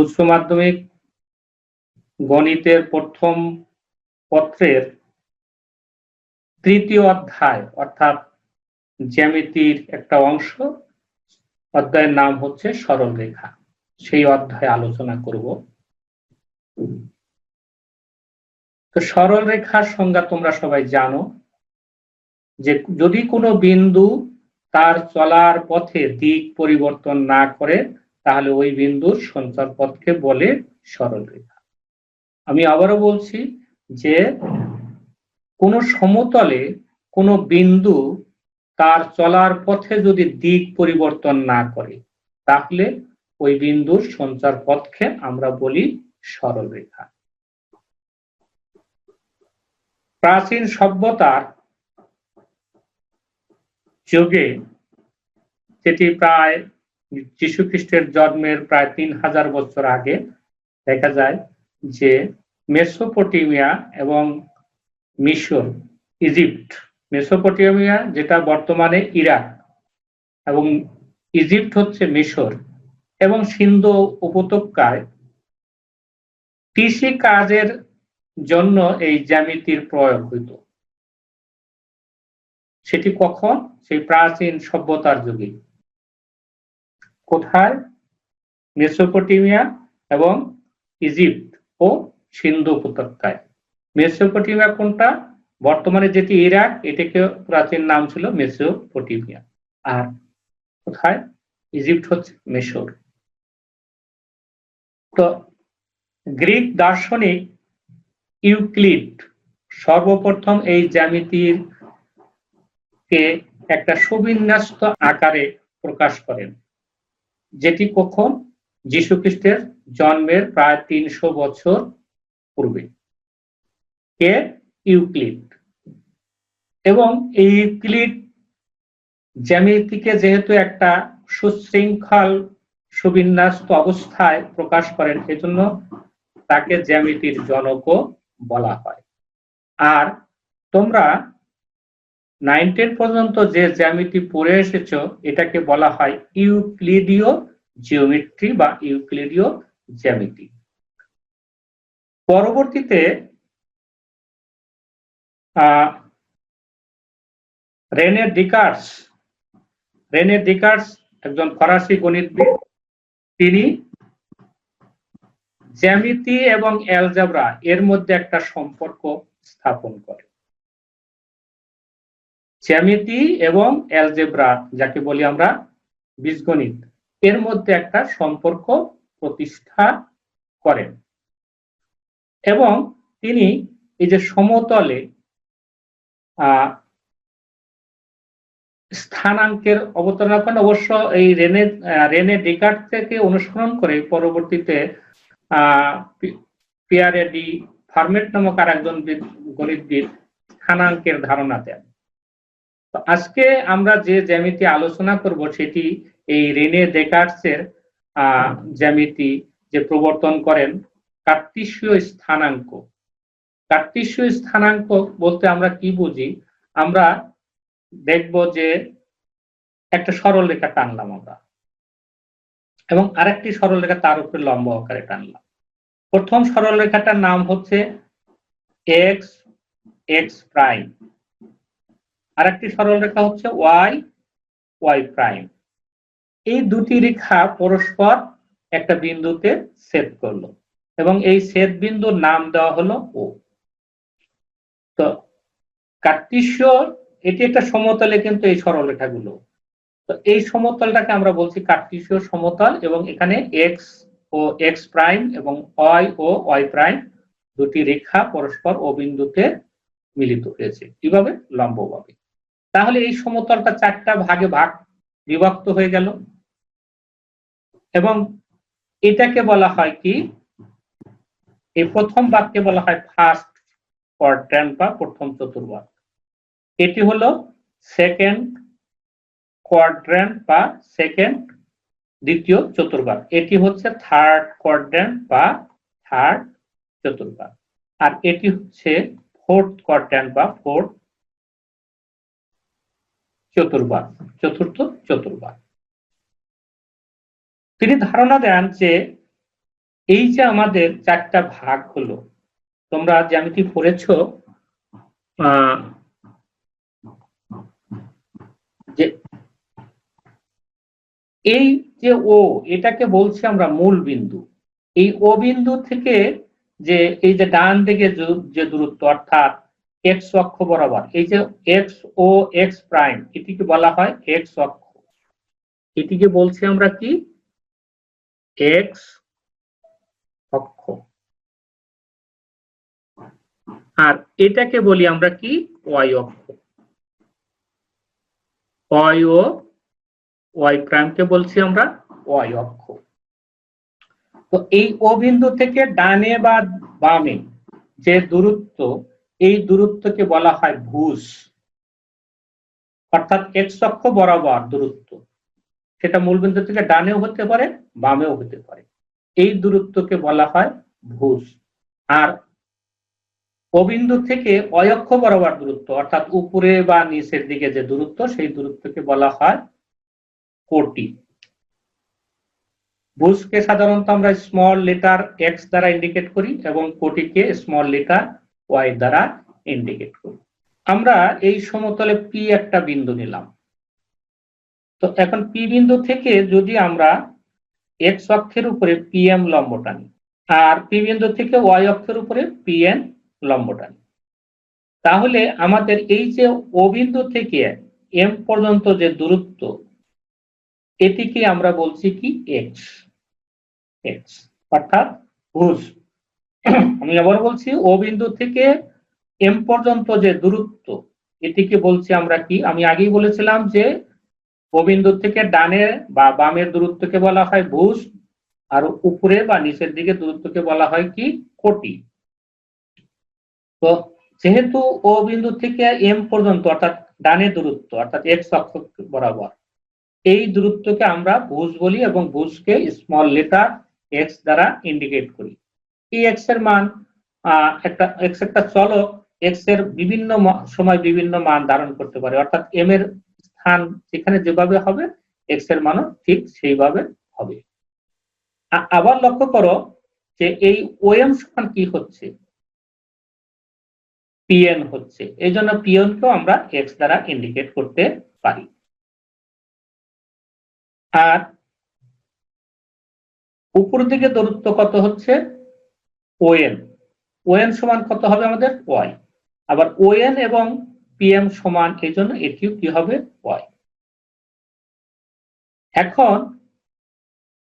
উচ্চ মাধ্যমিক গণিতের প্রথম পত্রের তৃতীয় অধ্যায়, অর্থাৎ জ্যামিতির একটা অংশ, অধ্যায়ের নাম হচ্ছে সরল রেখা সেই অধ্যায়ে আলোচনা করব। তো সরল রেখার সংজ্ঞা তোমরা সবাই জানো যে যদি কোনো বিন্দু তার চলার পথে দিক পরিবর্তন না করে তাহলে ওই বিন্দুর সঞ্চার পথকে বলে সরল রেখা। আমি আবারও বলছি যে কোন সমতলে কোনো বিন্দু তার চলার পথে যদি দিক পরিবর্তন না করে, তাহলে ওই বিন্দুর সঞ্চার পথকে আমরা বলি সরল রেখা। প্রাচীন সভ্যতার যুগে যেটি প্রায় যীশু খ্রিস্টের জন্মের প্রায় তিন হাজার বছর আগে দেখা যায় যে মেসোপটেমিয়া এবং মিশর, ইজিপ্ট, মেসোপটেমিয়া যেটা বর্তমানে ইরাক এবং ইজিপ্ট হচ্ছে মিশর এবং সিন্ধু উপত্যকায় কৃষি কাজের জন্য এই জ্যামিতির প্রয়োগ হইত। সেটি কখন? সেই প্রাচীন সভ্যতার যুগে। কোথায়? মেসোপটেমিয়া এবং ইজিপ্ট ও সিন্ধু উপত্যকায়। মেসোপটেমিয়া কোনটা? বর্তমানে যেটি ইরাক, এটাকে প্রাচীন নাম ছিল মেসোপটেমিয়া। আর কোথায়? ইজিপ্ট হচ্ছে মেশর তো গ্রিক দার্শনিক ইউক্লিড সর্বপ্রথম এই জ্যামিতির কে একটা সুবিন্যস্ত আকারে প্রকাশ করেন। যেটি কখন? খ্রিস্টের জন্মের প্রায় তিনশো বছর পূর্বে। কে? ইউক্লিড। এবং এই ইউক্লিড জ্যামিতিকে যেহেতু একটা সুশৃঙ্খল সুবিন্যাস্ত অবস্থায় প্রকাশ করেন, সেজন্য তাকে জ্যামিতির জনকও বলা হয়। আর তোমরা নাইন টেন পর্যন্ত যে জ্যামিতি পড়ে এসেছ, এটাকে বলা হয় ইউক্লিডীয় জিওমেট্রি বা ইউক্লিডীয় জ্যামিতি পরবর্তীতে রেনে ডিকার্স রেনে ডিকার্স একজন ফরাসি গণিতবিদ, তিনি জ্যামিতি এবং অ্যালজাবরা এর মধ্যে একটা সম্পর্ক স্থাপন করে জ্যামিতি এবং অ্যালজেব্রা যাকে বলি আমরা বীজগণিত, এর মধ্যে একটা সম্পর্ক প্রতিষ্ঠা করেন এবং তিনি এই যে সমতলে স্থানাঙ্কের অবতারণা করেন অবশ্য এই রেনে রেনে ডেকার্ট থেকে অনুসরণ করে পরবর্তীতে পিয়ারে ডি ফার্মেট নামক আর একজন গণিতবিদ স্থানাঙ্কের ধারণা দেন। তো আজকে আমরা যে জ্যামিতি আলোচনা করব সেটি এই রেনে ডেকার্টসের জ্যামিতি যে প্রবর্তন করেন, কার্তিসীয় স্থানাঙ্ক। কার্তিসীয় স্থানাঙ্ক বলতে আমরা কি বুঝি? আমরা দেখব যে একটা সরল রেখা টানলাম আমরা এবং আরেকটি সরল রেখা তার উপরে লম্ব আকারে টানলাম। প্রথম সরল রেখাটার নাম হচ্ছে এক্স এক্স প্রাইম। আরেকটি সরল রেখা হচ্ছে ওয়াই ওয়াই প্রাইম এই দুটি রেখা পরস্পর একটা বিন্দুতে সেট করল এবং এই সেট বিন্দুর নাম দেওয়া হলো ও তো কার্তিস্য এটি একটা সমতলে কিন্তু এই সরলরেখাগুলো তো এই সমতলটাকে আমরা বলছি কার্তিসীয় সমতল এবং এখানে এক্স ও এক্স প্রাইম এবং ওয়াই ও ওয়াই প্রাইম দুটি রেখা পরস্পর ও বিন্দুতে মিলিত হয়েছে। কীভাবে? লম্বভাবে। তাহলে এই সমতলটা চারটা ভাগে ভাগ বিভক্ত হয়ে গেল। এবং এটাকে বলা হয় কি? এই প্রথম বাক্যে বলা হয় ফার্স্ট কোয়াড্র্যান্ট বা প্রথম চতুর্ভাগ এটি হলো সেকেন্ড কোয়াড্র্যান্ট বা সেকেন্ড দ্বিতীয় চতুর্ভাগ এটি হচ্ছে থার্ড কোয়াড্র্যান্ট বা থার্ড চতুর্ভাগ আর এটি হচ্ছে ফোর্থ কোয়াড্র্যান্ট বা ফোর্থ চতুর্ভাগ চতুর্থ চতুর্ভাগ তিনি ধারণা দেন যে এই যে আমাদের চারটা ভাগ হলো, তোমরা জ্যামিতি পড়েছ যে এই যে ও এটাকে বলছি আমরা মূল বিন্দু। এই ও বিন্দু থেকে যে, এই যে ডান দিকে যে দূরত্ব, অর্থাৎ এক্স অক্ষ বরাবর, এই যে এক্স ও এক্স প্রাইম এটিকে বলা হয় এক্স অক্ষ। এটিকে বলছি আমরা কি? এক্স অক্ষ। আর এটাকে বলি আমরা কি? ওয়াই অক্ষ। ওয়াই ও ওয়াই প্রাইমকে বলছি আমরা? ওয়াই অক্ষ। তো এই ও বিন্দু থেকে ডানে বা বামে যে দূরত্ব এই দূরত্বকে বলা হয় ভুজ। অর্থাৎ এক্স অক্ষ বরাবর দূরত্ব। সেটা মূলবিন্দু থেকে ডানেও হতে পারে, বামেও হতে পারে। এই দূরত্বকে বলা হয় ভুজ। আর অবিন্দু থেকে অয়ক্ষ বরাবর দূরত্ব, অর্থাৎ উপরে বা নিচের দিকে যে দূরত্ব, সেই দূরত্বকে বলা হয় কোটি। ভুজকে সাধারণত আমরা স্মল লেটার এক্স দ্বারা ইন্ডিকেট করি এবং কোটিকে স্মল লেটার ওয়াই দ্বারা ইন্ডিকেট করি আমরা এই সমতলে পি একটা বিন্দু নিলাম। তো এখন পি বিন্দু থেকে যদি আমরা এক্স অক্ষের উপরে পি এম লম্ব টানি আর পি বিন্দু থেকে ওয়াই অক্ষের উপরে পি এন লম্ব টানি তাহলে আমাদের এই যে ও বিন্দু থেকে এম পর্যন্ত যে দূরত্ব, এটিকে আমরা বলছি কি? এক্স এক্স অর্থাৎ ভুজ। আমি আবার বলছি, ও বিন্দু থেকে এম পর্যন্ত যে দূরত্ব, এটিকে বলছি আমরা কি? আমি আগেই বলেছিলাম যে, ও বিন্দু থেকে ডানে বা বামের দূরত্বকে বলা হয় ভুজ আর উপরে বা নিচের দিকে দূরত্বকে বলা হয় কি? কোটি। তো যেহেতু ও বিন্দু থেকে এম পর্যন্ত, অর্থাৎ ডানে দূরত্ব, অর্থাৎ এক্স অক্ষ বরাবর, এই দূরত্বকে আমরা ভুজ বলি এবং ভুজকে স্মল লেটার এক্স দ্বারা ইন্ডিকেট করি। এই এক্সের মান একটা এক্স একটা চলক এক্সের বিভিন্ন সময় বিভিন্ন মান ধারণ করতে পারে। অর্থাৎ এম এর স্থান যেখানে যেভাবে হবে এক্সের মানও ঠিক সেইভাবে হবে। আবার লক্ষ্য করো যে এই ওএম সমান কি হচ্ছে? পিএন হচ্ছে। এই জন্য পিএন কেও আমরা এক্স দ্বারা ইন্ডিকেট করতে পারি। আর উপর দিকে দূরত্ব কত হচ্ছে? ওএন ওএন সমান কত হবে আমাদের? ওয়াই আবার ওএন এবং পিএম সমান এই জন্য এটিও কি হবে? ওয়াই এখন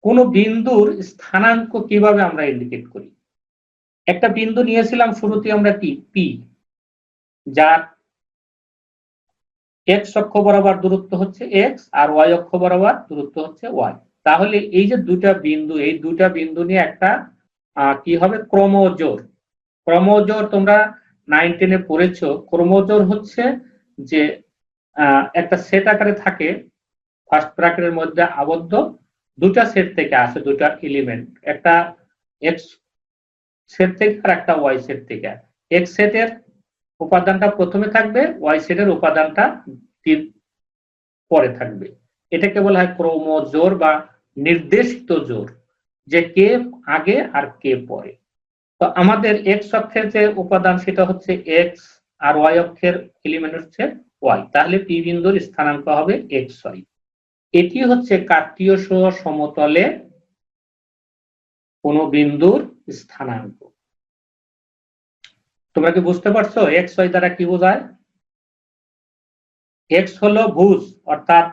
কোন বিন্দুর স্থানাঙ্ক কীভাবে আমরা ইন্ডিকেট করি? একটা বিন্দু নিয়েছিলাম শুরুতে আমরা কি? পি যার এক্স অক্ষ বরাবর দূরত্ব হচ্ছে এক্স আর ওয়াই অক্ষ বরাবর দূরত্ব হচ্ছে ওয়াই তাহলে এই যে দুটা বিন্দু, এই দুটা বিন্দু নিয়ে একটা কি হবে? ক্রমজোর। ক্রমজোর তোমরা নাইন টেনে পড়েছো। ক্রমজোর হচ্ছে যে একটা সেট আকারে থাকে। ফার্স্ট ব্র্যাকেটের মধ্যে আবদ্ধ। দুটা সেট থেকে আসে দুটা এলিমেন্ট একটা এক্স সেট থেকে আর একটা ওয়াই সেট থেকে। এক্স সেটের উপাদানটা প্রথমে থাকবে ওয়াই সেটের উপাদানটা পরে থাকবে। এটাকে বলা হয় ক্রোমোজোর বা নির্দেশিত জোর। যে কে আগে আর কে পরে। তো আমাদের এক্স অক্ষের যে উপাদান সেটা হচ্ছে এক্স আর ওয়াই অক্ষের এলিমেন্ট হচ্ছে ওয়াই তাহলে পি বিন্দুর স্থানাঙ্ক হবে এক্স ওয়াই এটি হচ্ছে কার্তীয় সহ সমতলে কোন বিন্দুর স্থানাঙ্ক। তোমরা কি বুঝতে পারছ এক্স ওয়াই দ্বারা কি বোঝায়? এক্স হলো ভুজ, অর্থাৎ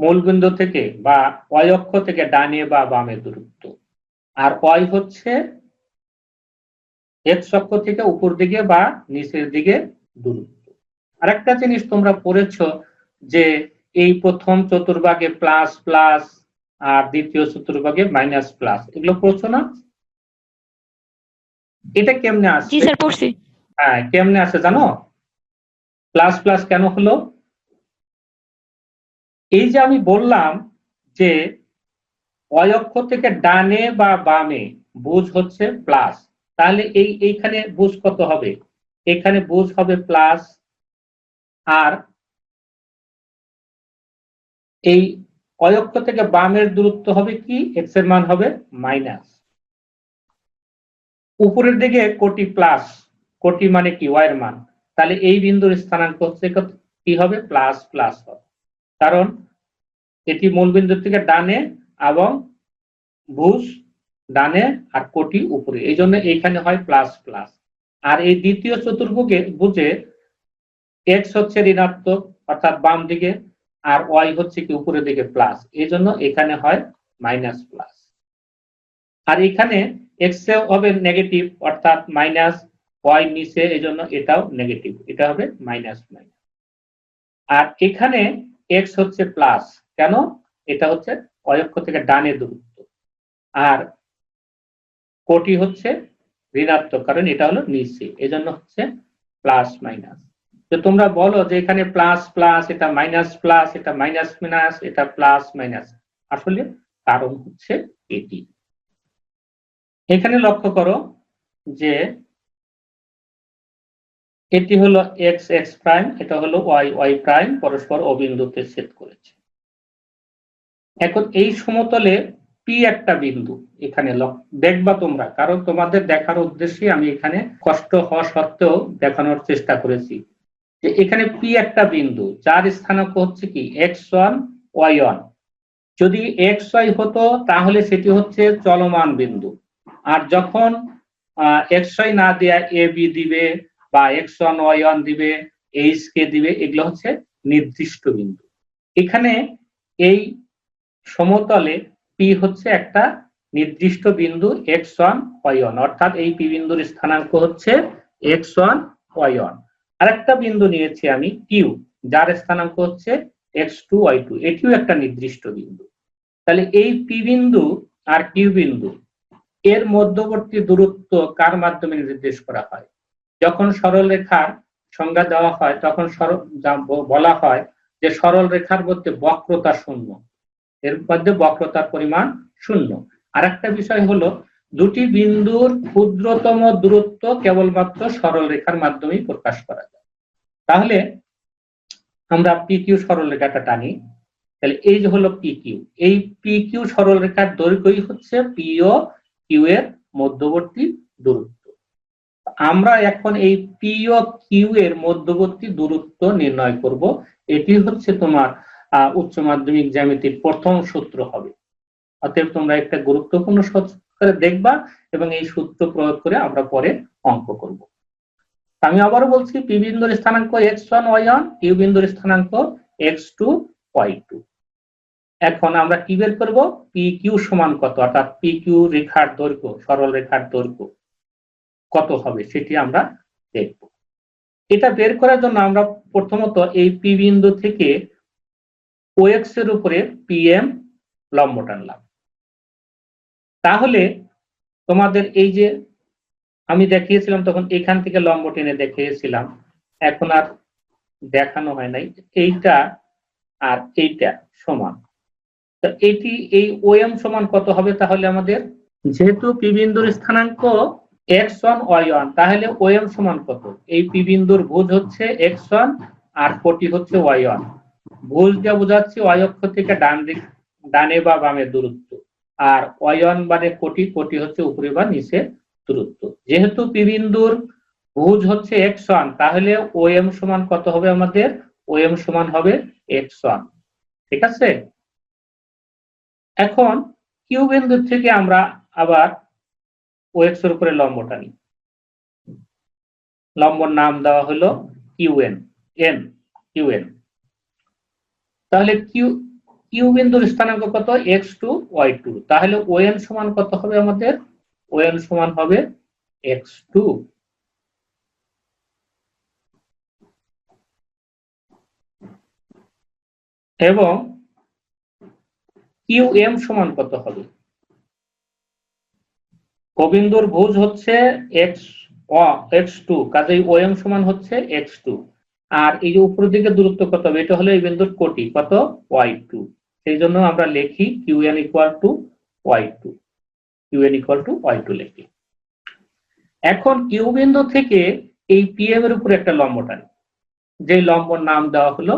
মূলবিন্দু থেকে বা ওয়াই অক্ষ থেকে ডানে বা বামে দূরত্ব। আর ওয়াই হচ্ছে এক্স অক্ষ থেকে উপর দিকে বা নিচের দিকে দূরত্ব। আরেকটা জিনিস তোমরা পড়েছো যে এই প্রথম চতুর্ভাগে প্লাস প্লাস আর দ্বিতীয় চতুর্ভাগে মাইনাস প্লাস এগুলো পড়ছো না? এটা কেমনে আসছে? হ্যাঁ কেমনে আসে জানো? প্লাস প্লাস কেন হলো? এই যে আমি বললাম যে অয়ক্ষ থেকে ডানে বা বামে বুঝ হচ্ছে প্লাস তাহলে এই এইখানে বুঝ কত হবে? এখানে বুঝ হবে প্লাস আর এই অয়ক্ষ থেকে বামের দূরত্ব হবে কি? এক্সের মান হবে মাইনাস উপরের দিকে কোটি প্লাস কোটি মানে কি? ওয়াই এর মান। তাহলে এই বিন্দুর স্থানাঙ্ক হচ্ছে কি হবে? প্লাস প্লাস হবে। কারণ এটি মূল বিন্দু থেকে ডানে এবং ভুজ ডানে আর কোটি উপরে। এই জন্য এইখানে হয় প্লাস প্লাস আর এই দ্বিতীয় চতুর্ভুজে বুঝে এক্স হচ্ছে ঋণাত্মক, অর্থাৎ বাম দিকে, আর ওয়াই হচ্ছে কি উপরের দিকে প্লাস এই জন্য এখানে হয় মাইনাস প্লাস আর এখানে এক্স এ হবে নেগেটিভ অর্থাৎ মাইনাস ওয়াই নিচে, এই জন্য এটাও নেগেটিভ এটা হবে মাইনাস মাইনাস আর এখানে এক্স হচ্ছে প্লাস কেন? এটা হচ্ছে অয়ক্ষ থেকে ডানে দূরত্ব। আর কোটি হচ্ছে ঋণাত্মক, কারণ এটা হলো নিচে, এজন্য হচ্ছে প্লাস মাইনাস তো তোমরা বলো যে এখানে প্লাস প্লাস এটা মাইনাস প্লাস এটা মাইনাস মাইনাস এটা প্লাস মাইনাস আসলে কারণ হচ্ছে এটি। এখানে লক্ষ্য করো যে এটি হলো এক্স এক্স প্রাইম এটা হলো ওয়াই ওয়াই প্রাইম পরস্পর অবিন্দুতে ছেদ করেছে। এখন এই সমতলে পি একটা বিন্দু এখানে দেখবা তোমরা, কারণ তোমাদের দেখার উদ্দেশ্যে আমি এখানে কষ্ট হওয়া সত্ত্বেও দেখানোর চেষ্টা করেছি যে এখানে পি একটা বিন্দু, যার স্থানাঙ্ক হচ্ছে কি এক্স ওয়ান ওয়াই ওয়ান যদি এক্স ওয়াই হতো, তাহলে সেটি হচ্ছে চলমান বিন্দু। আর যখন এক্স ওয়াই না দেয়া এ বি দিবে বা এক্স ওয়ান ওয়াই ওয়ান দিবে এইচ কে দিবে, এগুলো হচ্ছে নির্দিষ্ট বিন্দু। এখানে এই সমতলে পি হচ্ছে একটা নির্দিষ্ট বিন্দু এক্স ওয়ান ওয়াই ওয়ান অর্থাৎ এই পি বিন্দুর স্থানাঙ্ক হচ্ছে এক্স ওয়ান ওয়াই ওয়ান আরেকটা বিন্দু নিয়েছি আমি কিউ যার স্থানাঙ্ক হচ্ছে এক্স টু ওয়াই টু এটিও একটা নির্দিষ্ট বিন্দু। তাহলে এই পি বিন্দু আর কিউ বিন্দু, এর মধ্যবর্তী দূরত্ব কার মাধ্যমে নির্দেশ করা হয়? যখন সরল রেখার সংজ্ঞা দেওয়া হয়, তখন সরল বলা হয় যে সরল রেখার মধ্যে বক্রতা শূন্য। এর মধ্যে বক্রতার পরিমাণ শূন্য। আর একটা বিষয় হলো, দুটি বিন্দুর ক্ষুদ্রতম দূরত্ব কেবলমাত্র সরল রেখার মাধ্যমেই প্রকাশ করা যায়। তাহলে আমরা পি কিউ সরল রেখাটা টানি। তাহলে এই যে হলো পি কিউ এই পি কিউ সরল রেখার দৈর্ঘ্যই হচ্ছে পিও কিউ এর মধ্যবর্তী দূরত্ব। আমরা এখন এই পি ও কিউ এর মধ্যবর্তী দূরত্ব নির্ণয় করব। এটি হচ্ছে তোমার উচ্চ মাধ্যমিক জ্যামিতির প্রথম সূত্র হবে। অতএব তোমরা একটা গুরুত্বপূর্ণ সূত্র দেখবা এবং এই সূত্র প্রয়োগ করে আমরা পরে অঙ্ক করব। আমি আবারও বলছি পি বিন্দুর স্থানাঙ্ক x one y one q বিন্দুর স্থানাঙ্ক এক্স টু ওয়াই টু এখন আমরা কি বের করব? পি কিউ সমান কত? অর্থাৎ পি কিউ রেখার দৈর্ঘ্য, সরল রেখার দৈর্ঘ্য। কত হবে সেটি আমরা দেখব। এটা বের করার জন্য আমরা প্রথমত এই পি বিন্দু থেকে ওএক্স এর উপরে পিএম লম্ব টানলাম তাহলে তোমাদের এই যে আমি দেখিয়েছিলাম তখন এখান থেকে লম্ব টেনে দেখিয়েছিলাম, এখন আর দেখানো হয় নাই, এইটা আর এইটা সমান। তো এটি এই ওএম সমান কত হবে তাহলে আমাদের? যেহেতু পি বিন্দুর স্থানাঙ্ক এক্স ওয়ান ওয়াই ওয়ান, তাহলে ওএম সমান কত? এই পি বিন্দুর ভুজ হচ্ছে এক্স ওয়ান আর কোটি হচ্ছে ওয়াই ওয়ান। ভুজ দিয়ে বোঝাচ্ছে ওয়াই অক্ষ থেকে ডান দিক, ডানে বা বামে দূরত্ব। আর ওয়াই ওয়ান মানে কোটি কোটি হচ্ছে উপরে বা নিচে দূরত্ব। যেহেতু পি বিন্দুর ভুজ হচ্ছে এক্স ওয়ান, তাহলে ওএম সমান কত হবে আমাদের? ওএম সমান হবে এক্স ওয়ান। ঠিক আছে? এখন কিউ বিন্দু থেকে আমরা আবার ওএক্স এর উপরে লম্ব টানি লম্বর নাম দেওয়া হলো কিউএন এন কিউএন তাহলে কিউ কিউ বিন্দুর স্থানাঙ্ক কত? এক্স টু ওয়াই টু তাহলে ওএন সমান কত হবে আমাদের? ওএন সমান হবে এক্স টু এবং কিউ এম সমান কত হবে? গোবিন্দুর ভুজ হচ্ছে এক্স এক্স টু কাজেই ও এম সমান হচ্ছে এক্স টু আর এই যে উপরের দিকে দূরত্ব কত হবে? এটা হলো এই বিন্দুর কোটি। কত? ওয়াই টু সেই জন্য আমরা লিখি q n equal to y two q n equal to y two লিখি। এখন কিউ বিন্দু থেকে এই পিএম এর উপরে একটা লম্ব টানি। যে লম্বর নাম দেওয়া হলো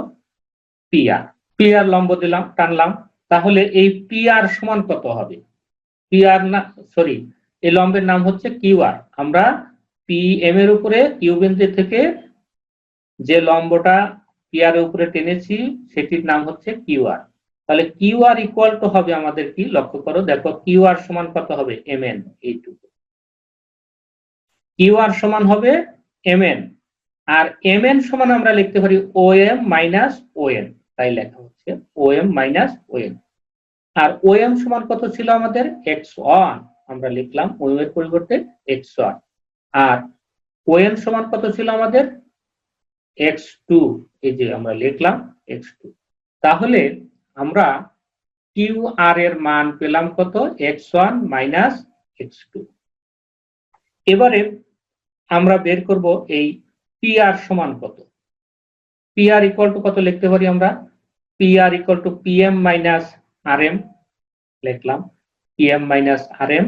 পিআর পিআর লম্ব দিলাম, টানলাম। তাহলে এই পি আর সমান কত হবে? পি আর না সরি এই লম্বের নাম হচ্ছে কিউ আর আমরা পি এম এর উপরে কিউ বিন্দু থেকে যে লম্বটা পি আর এর উপরে টেনেছি, সেটির নাম হচ্ছে কিউ আর তাহলে কিউ আর ইকুয়াল টু হবে আমাদের কি? লক্ষ্য করো, দেখো কিউ আর সমান কত হবে? এম এন এইটুকু। কিউ আর সমান হবে এম এন আর এম এন সমান আমরা লিখতে পারি o m minus o n তাই লেখা হচ্ছে o m minus o n আর ও এম সমান কত ছিল আমাদের? এক্স ওয়ান আমরা লিখলাম ও এর পরিবর্তে এক্স ওয়ান আর ও এন সমান কত ছিল আমাদের? এক্স টু এই যে আমরা লিখলাম এক্স টু তাহলে আমরা কিউ আর এর মান পেলাম কত? X one minus x two এবারে আমরা বের করব এই পি আর সমান কত? পি আর ইকুয়াল টু কত লিখতে পারি আমরা? P r equal to p m minus r m লিখলাম p m minus r m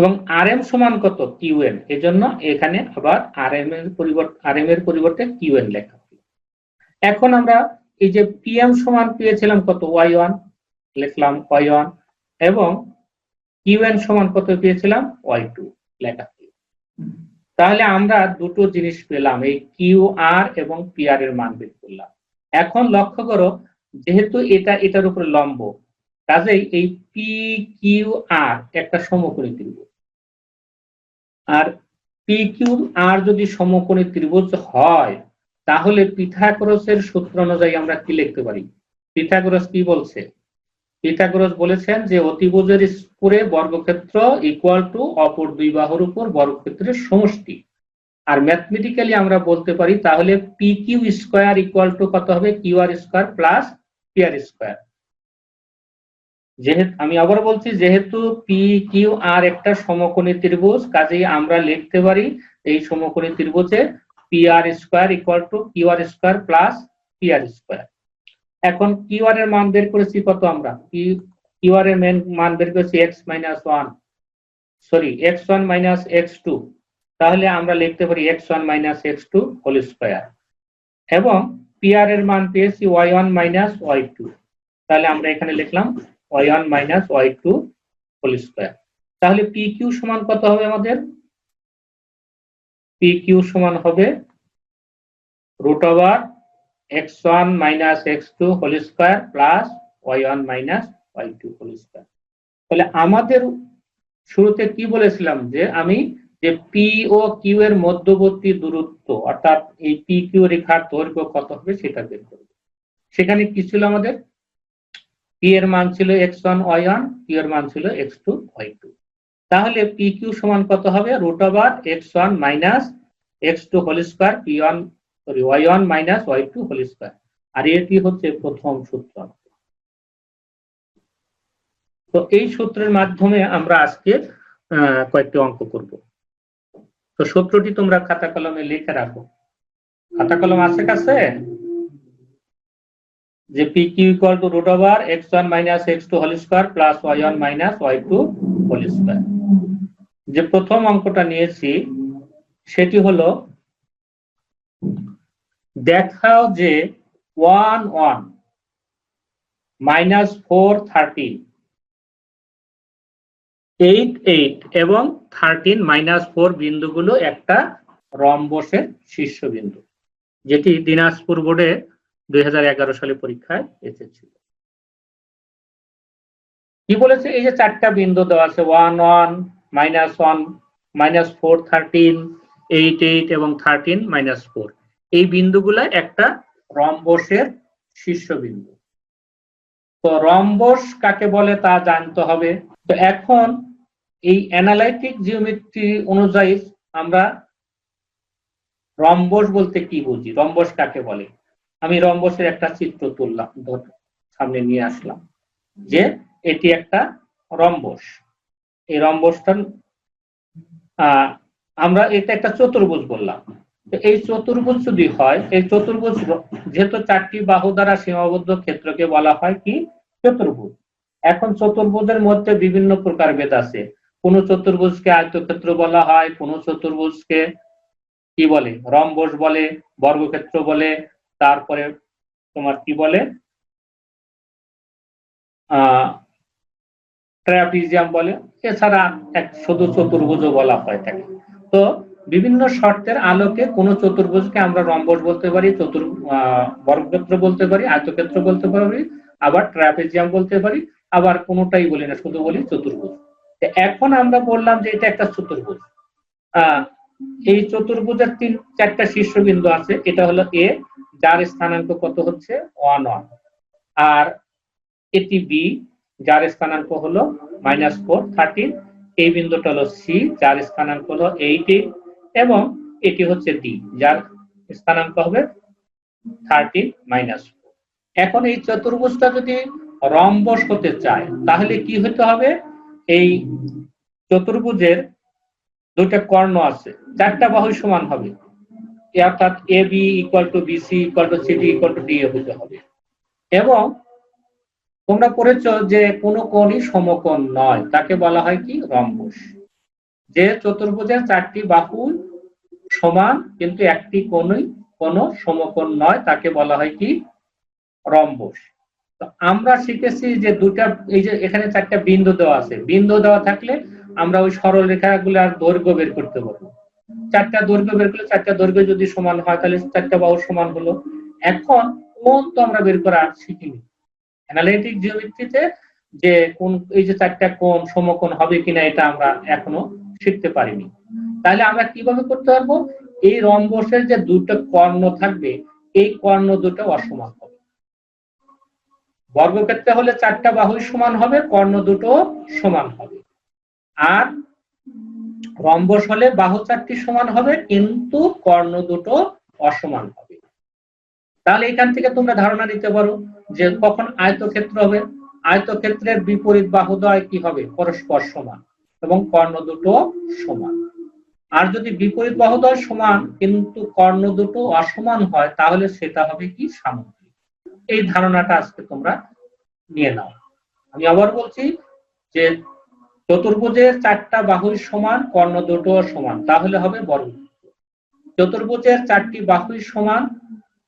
এবং আর এম সমান কত? কিউ এন এই জন্য এখানে আবার আর এম এর পরিবর্তে আর এম এর পরিবর্তে কিউ এন লেখা এখন আমরা এই যে পি এম সমান পেয়েছিলাম কত? ওয়াই ওয়ান লিখলাম ওয়াই ওয়ান এবং কিউ এন সমান কত পেয়েছিলাম? ওয়াই টু লেখা হলো। তাহলে আমরা দুটো জিনিস পেলাম, এই কিউ আর এবং পি আর এর মান বের করলাম। এখন লক্ষ্য করো, যেহেতু এটা, এটার উপরে লম্ব, কাজেই এই পি কিউ আর একটা সমকোণী ত্রিভুজ। আর পি কিউ আর যদি সমকোণী ত্রিভুজ হয়, তাহলে পিথাগোরাসের সূত্র অনুযায়ী আমরা কি লিখতে পারি? পিথাগোরাস কি বলছে? পিথাগোরাস বলেছেন যে অতিভুজের উপরে বর্গক্ষেত্র ইকুয়াল টু অপর দুই বাহুর উপর বর্গক্ষেত্রের সমষ্টি। আর ম্যাথমেটিক্যালি আমরা বলতে পারি, তাহলে p q square equal to কত হবে? Q r square plus p r square যেহেতু আমি আবার বলছি, যেহেতু পি কিউ আর একটা সমকোণী ত্রিভুজ, কাজেই আমরা লিখতে পারি এই সমকোণী ত্রিভুজে p r square equal to q r square plus p r square এখন কিউ আর এর মান বের করেছি কত আমরা? কিউ আর এর মেন মান বের করেছি x minus one sorry x one minus x two তাহলে আমরা লিখতে পারি x one minus x two whole square এবং পি আর এর মান পেয়েছি y one minus y two তাহলে আমরা এখানে লিখলাম y one minus y two whole তাহলে পি সমান কত হবে আমাদের? পি কিউ সমান হবে root over x one minus x two whole square plus y one minus y two whole square তাহলে আমাদের শুরুতে কি বলেছিলাম যে আমি যে পি ও কিউ এর মধ্যবর্তী দূরত্ব, অর্থাৎ এই পি রেখার দৈর্ঘ্য কত হবে সেটা বের করব। সেখানে কি ছিল আমাদের? পি এর মান ছিল x one y one q এর মান ছিল এক্স টু ওয়াই টু তাহলে পি কিউ সমান কত হবে? Root over x one minus x two whole square p one sorry y one minus y two whole square আর এটি হচ্ছে প্রথম সূত্র। তো এই সূত্রের মাধ্যমে আমরা আজকে কয়েকটি অঙ্ক করব। তো সূত্রটি তোমরা খাতা কলমে লিখে রাখো। খাতা কলম আছে কাছে? যে p q equal to root over x one minus x whole square plus y one minus y two whole square যে প্রথম অঙ্কটা নিয়েছি, সেটি হলো, দেখাও যে one one minus four thirteen eight eight এবং থার্টিন মাইনাস ফোর বিন্দুগুলো একটা রম্বসের শীর্ষবিন্দু, যেটি দিনাজপুর বোর্ডে দুই হাজার এগারো সালে পরীক্ষায় এসেছিল। কি বলেছে? এই যে চারটা বিন্দু দেওয়া আছে one one minus one minus four thirteen eight eight এবং থার্টিন মাইনাস ফোর এই বিন্দুগুলা একটা রম্বসের শীর্ষবিন্দু তো রম্বস কাকে বলে তা জানতে হবে। তো এখন এই অ্যানালাইটিক জিওমেট্রি অনুযায়ী আমরা রম্বস বলতে কি বুঝি? রম্বস কাকে বলে? আমি রম্বসের একটা চিত্র তুললাম সামনে নিয়ে আসলাম, যে এটি একটা রম্বস। এই রম্বসটা আমরা এটা একটা চতুর্ভুজ বললাম। এই চতুর্ভুজ যদি হয়, এই চতুর্ভুজ যেহেতু চারটি বাহু দ্বারা সীমাবদ্ধ ক্ষেত্রকে বলা হয় কি? চতুর্ভুজ। এখন চতুর্ভুজের মধ্যে বিভিন্ন প্রকার ভেদ আছে। কোন চতুর্ভুজকে আয়তক্ষেত্র বলা হয়, কোন চতুর্ভুজকে কি বলে? রম্বস বলে, বর্গক্ষেত্র বলে তারপরে তোমার কি বলে? ট্রাপিজিয়াম বলে। এছাড়া এক শুধু চতুর্ভুজও বলা হয় থাকে তো বিভিন্ন শর্তের আলোকে কোন চতুর্ভুজকে আমরা রম্বস বলতে পারি, চতুর বর্গক্ষেত্র বলতে পারি, আয়তক্ষেত্র বলতে পারি, আবার ট্রাপিজিয়াম বলতে পারি, আবার কোনোটাই বলি না, শুধু বলি চতুর্ভুজ। এখন আমরা বললাম যে এটা একটা চতুর্ভুজ। এই চতুর্ভুজের তিন, চারটা শীর্ষবিন্দু আছে, এটা হলো এ যার স্থানাঙ্ক কত হচ্ছে? ওয়ান ওয়ান আর এটি বি যার স্থানাঙ্ক হলো মাইনাস ফোর থার্টিন এই বিন্দুটা হলো সি যার স্থানাঙ্ক হলো এইট এবং এটি হচ্ছে ডি যার স্থানাঙ্ক হবে থার্টিন মাইনাস এখন এই চতুর্ভুজটা যদি রম্বস হতে চায়, তাহলে কি হতে হবে? এই চতুর্ভুজের দুইটা কর্ণ আছে, চারটা বাহু সমান হবে। অর্থাৎ a b equal to b c equal to c d equal to d হতে হবে। এবং তোমরা পড়েছ যে কোন কোণই সমকোণ নয়, তাকে বলা হয় কি? রম্বস। যে চতুর্ভুজের চারটি বাহু সমান, কিন্তু একটি কোণই কোন সমকোণ নয়, তাকে বলা হয় কি? রম্বস। আমরা শিখেছি যে দুটা এই যে এখানে চারটা বিন্দু দেওয়া আছে। বিন্দু দেওয়া থাকলে আমরা ওই সরল আর দৈর্ঘ্য বের করতে পারব। চারটা দৈর্ঘ্য বের করলে চারটা দৈর্ঘ্য যদি সমান হয়, তাহলে চারটা বাহু সমান হলো। এখন কোণ তো আমরা বের করা শিখিনি। অ্যানালিটিক জিওমেট্রিতে যে কোন, এই যে চারটা কোণ, সমকোণ হবে কিনা এটা আমরা এখনও শিখতে পারিনি। তাহলে আমরা কীভাবে করতে পারব? এই রম্বসের যে দুটো কর্ণ থাকবে, এই কর্ণ দুটো অসমান হবে। বর্গক্ষেত্রে হলে চারটা বাহুই সমান হবে, কর্ণ দুটো সমান হবে। আর রম্বস হলে বাহু চারটি সমান হবে, কিন্তু কর্ণ দুটো অসমান হবে। তাহলে এখান থেকে তোমরা ধারণা নিতে পারো যে কখন আয়তক্ষেত্র হবে। আয়তক্ষেত্রের বিপরীত বাহুদয় কি হবে? পরস্পর সমান এবং কর্ণ দুটো সমান। আর যদি বিপরীত বাহুদয় সমান, কিন্তু কর্ণ দুটো অসমান হয়, তাহলে সেটা হবে কি? সামগ্রিক। এই ধারণাটা আজকে তোমরা নিয়ে নাও। আমি আবার বলছি যে চতুর্ভুজের চারটা বাহুই সমান, কর্ণ দুটো সমান, তাহলে হবে বর্গক্ষেত্র চতুর্ভুজের চারটি বাহুই সমান,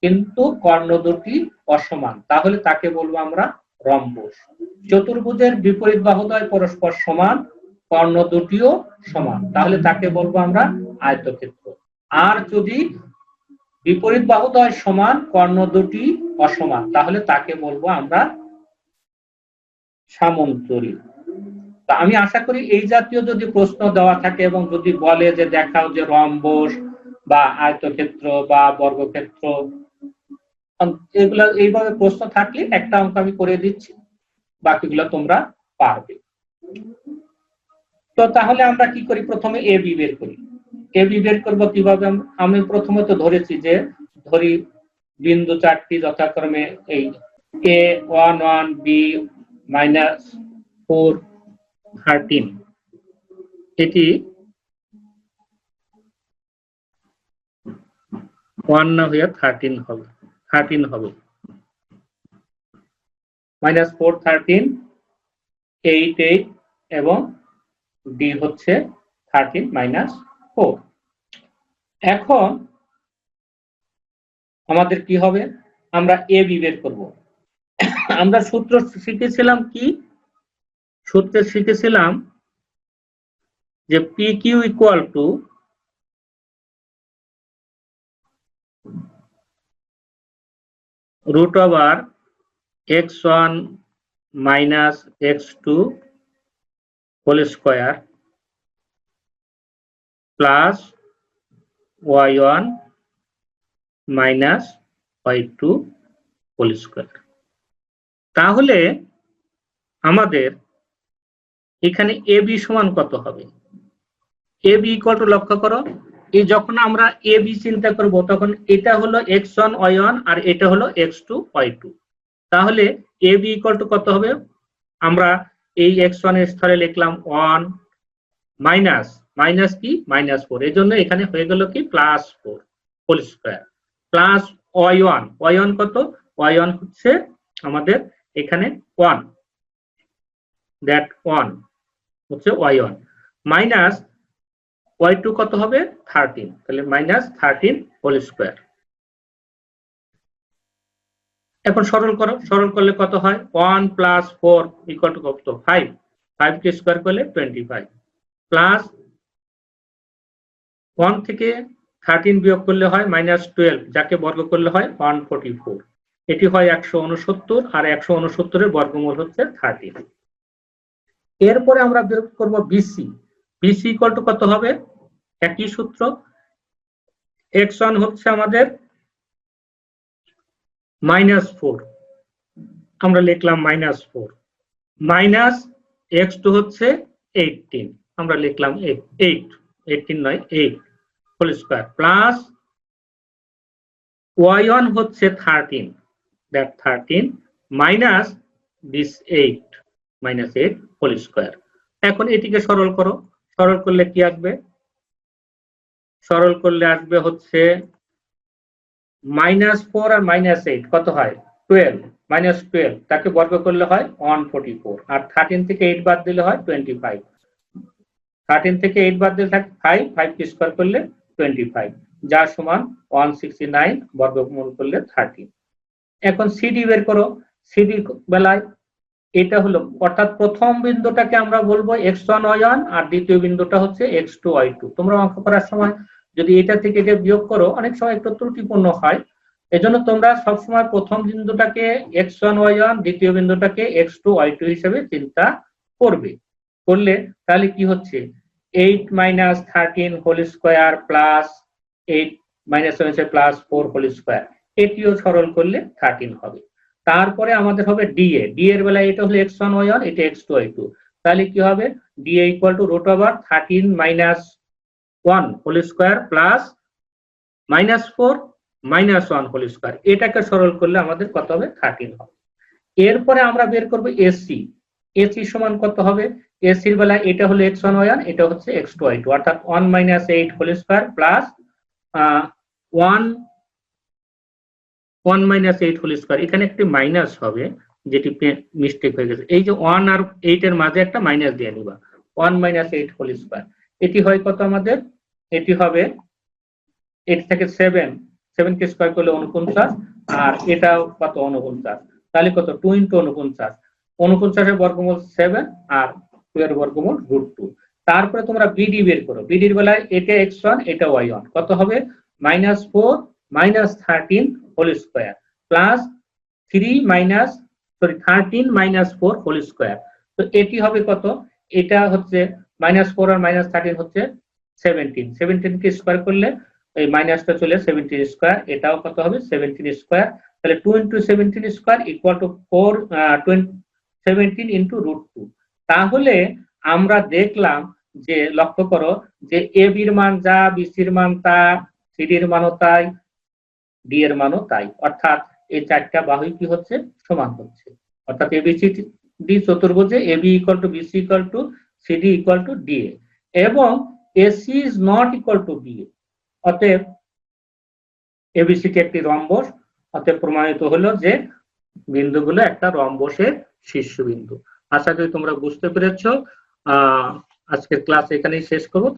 কিন্তু কর্ণ দুটি অসমান, তাহলে তাকে বলব আমরা রম্বস। চতুর্ভুজের বিপরীত বাহুদ্বয় পরস্পর সমান, কর্ণ দুটিও সমান, তাহলে তাকে বলব আমরা আয়তক্ষেত্র। আর যদি বিপরীত বাহুদ্বয় সমান, কর্ণ দুটি অসমান, তাহলে তাকে বলব আমরা সামন্তরিক তা আমি আশা করি এই জাতীয় যদি প্রশ্ন দেওয়া থাকে এবং যদি বলে যে দেখাও যে রম্বস বা আয়তক্ষেত্র বা বর্গক্ষেত্র এগুলো এইভাবে প্রশ্ন থাকলে একটা অঙ্ক আমি করে দিচ্ছি, বাকিগুলো তোমরা পারবে। তো তাহলে আমরা কি করি? প্রথমে এ বি বের করি। এ বি বের করব কীভাবে? আমি প্রথমে তো ধরেছি যে ধরি বিন্দু চারটি যথাক্রমে এই a one one b minus four thirteen এটি ওয়ান না হইয়া থার্টিন হবে থার্টিন হবে minus four thirteen eight eight এবং ডি হচ্ছে থার্টিন মাইনাস ফোর এখন আমাদের কি হবে? আমরা এ বি বের করব। আমরা সূত্র শিখেছিলাম কি? সূত্রে শিখেছিলাম যে p q equal to root over x1 minus x2 whole square plus y1 minus y2 whole square তাহলে আমাদের এখানে এ বি সমান কত হবে? এ বি ইকুয়াল টু লক্ষ্য করো, এই যখন আমরা এ বি চিন্তা করব, তখন এটা হলো এক্স ওয়ান ওয়াই ওয়ান আর এটা হলো এক্স টু ওয়াই টু তাহলে এ বি ইকুয়াল টু কত হবে? আমরা এই এক্স ওয়ানের স্থলে লিখলাম ওয়ান মাইনাস মাইনাস কি? মাইনাস ফোর এই জন্য এখানে হয়ে গেল কি? Plus four whole square plus y one y one কত? ওয়াই ওয়ান হচ্ছে আমাদের এখানে ওয়ান দ্যাট ওয়ান হচ্ছে ওয়াই মাইনাস ওয়াই টু কত হবে? থার্টিন তাহলে মাইনাস থার্টিন হোল স্কোয়ার এখন সরল করো, সরল করলে কত হয়? One plus four equal to কত? ফাইভ ফাইভ কে স্কোয়ার করলে টোয়েন্টি ফাইভ প্লাস ওয়ান থেকে থার্টিন বিয়োগ করলে হয় মাইনাস টুয়েলভ যাকে বর্গ করলে হয় ওয়ান ফোর্টি ফোর এটি হয় একশো উনসত্তর, আর একশো উনসত্তরের বর্গমূল হচ্ছে থার্টিন এরপরে আমরা বের করব বিসি বিসি ইকুয়াল টু কত হবে? একই সূত্র। এক্স ওয়ান হচ্ছে আমাদের মাইনাস ফোর আমরা লিখলাম minus four minus x two হচ্ছে এইটিন আমরা লিখলাম এইট এইটিন নয় eight whole square plus y one হচ্ছে thirteen that thirteen minus this eight minus eight whole square এখন এটিকে সরল করো। সরল করলে কি আসবে? সরল করলে আসবে হচ্ছে মাইনাস ফোর আর মাইনাস এইট কত হয়? টুয়েলভ মাইনাস টুয়েলভ তাকে বর্গ করলে হয় ওয়ান ফোর্টি ফোর আর থার্টিন থেকে এইট বাদ দিলে হয় টোয়েন্টি ফাইভ থার্টিন থেকে এইট বাদ দিলে থাকে ফাইভ ফাইভ স্কোয়ার করলে টোয়েন্টি ফাইভ যার সমান ওয়ান সিক্সটি নাইন বর্গমূল করলে থার্টি এখন সিডি বের করো। সিডি বেলায় এটা হলো, অর্থাৎ প্রথম বিন্দুটাকে আমরা বলব এক্স ওয়ান ওয়াই ওয়ান আর দ্বিতীয় বিন্দুটা হচ্ছে এক্স টু ওয়াই টু। তোমরা অঙ্ক করার সময় যদি এটা থেকে এটা বিয়োগ করো, অনেক সময় একটু ত্রুটিপূর্ণ হয়। এজন্য তোমরা সবসময় প্রথম বিন্দুটাকে এক্স ওয়ান ওয়াই ওয়ান, দ্বিতীয় বিন্দুটাকে এক্স টু ওয়াই টু হিসেবে চিন্তা করবে। করলে তাহলে কি হচ্ছে? Eight minus thirteen whole square plus eight minus plus four whole square. এটিও সরল করলে থার্টিন হবে। তারপরে আমাদের হবে ডিএ ডি এর বেলায় এটা হলো এক্স ওয়ান ওয়াই ওয়ান এটা এক্স টু ওয়াই টু তাহলে কি হবে? DA equal to root over thirteen minus one whole square plus minus four minus one whole square এটাকে সরল করলে আমাদের কত হবে? থার্টিন হবে। এরপরে আমরা বের করব এসি এসি সমান কত হবে? এসির বেলায় এটা হলো এক্স ওয়ান ওয়ান এটা হচ্ছে এক্স টু ওয়াই টু অর্থাৎ one minus eight whole square plus one one minus eight whole square এখানে একটি মাইনাস হবে, যেটি মিস্টেক হয়ে গেছে। এই যে ওয়ান আর এইট এর মাঝে একটা মাইনাস দিয়ে নিবা। One minus eight whole square এটি হয় কত আমাদের? এটি হবে এইট থেকে সেভেন সেভেন কে স্কোয়ার করলে উনপঞ্চাশ, আর এটাও কত? উনপঞ্চাশ। তাহলে কত? টু ইন্টু উনপঞ্চাশ। উনপঞ্চাশের বর্গমূল সেভেন আর টু এর বর্গমূল রুট টু তারপরে তোমরা বিডি বের করো। বিডির বেলায় এটা এক্স ওয়ান এটা ওয়াই ওয়ান কত হবে? Minus four minus thirteen whole square plus three minus sorry thirteen minus four whole square তো এটি হবে কত? এটা হচ্ছে মাইনাস ফোর আর মাইনাস থার্টিন হচ্ছে সেভেন্টিন সেভেন্টিন কে স্কোয়ার করলে এই মাইনাসটা চলে সেভেন্টিন স্কোয়ার এটাও কত হবে? সেভেন্টিন স্কোয়ার তাহলে two into seventeen square equal to four seventeen into root two তাহলে আমরা দেখলাম যে, লক্ষ্য করো যে এ বির মান যা বিসির মান তা সিডির মানও তাই। ডি এর মানও তাই। অর্থাৎ এই চারটা বাহু কি হচ্ছে? সমান হচ্ছে। অর্থাৎ ABC D চতুর্ভুজে A B equal to BC equal to CD equal to DA এবং AC is not equal to BA অতএব এবিসিটি একটি রম্বস। অতএব প্রমাণিত হলো যে বিন্দুগুলো একটা রম্বসের শীর্ষবিন্দু। আশা করি তোমরা বুঝতে পেরেছ। আজকের ক্লাস এখানেই শেষ করব।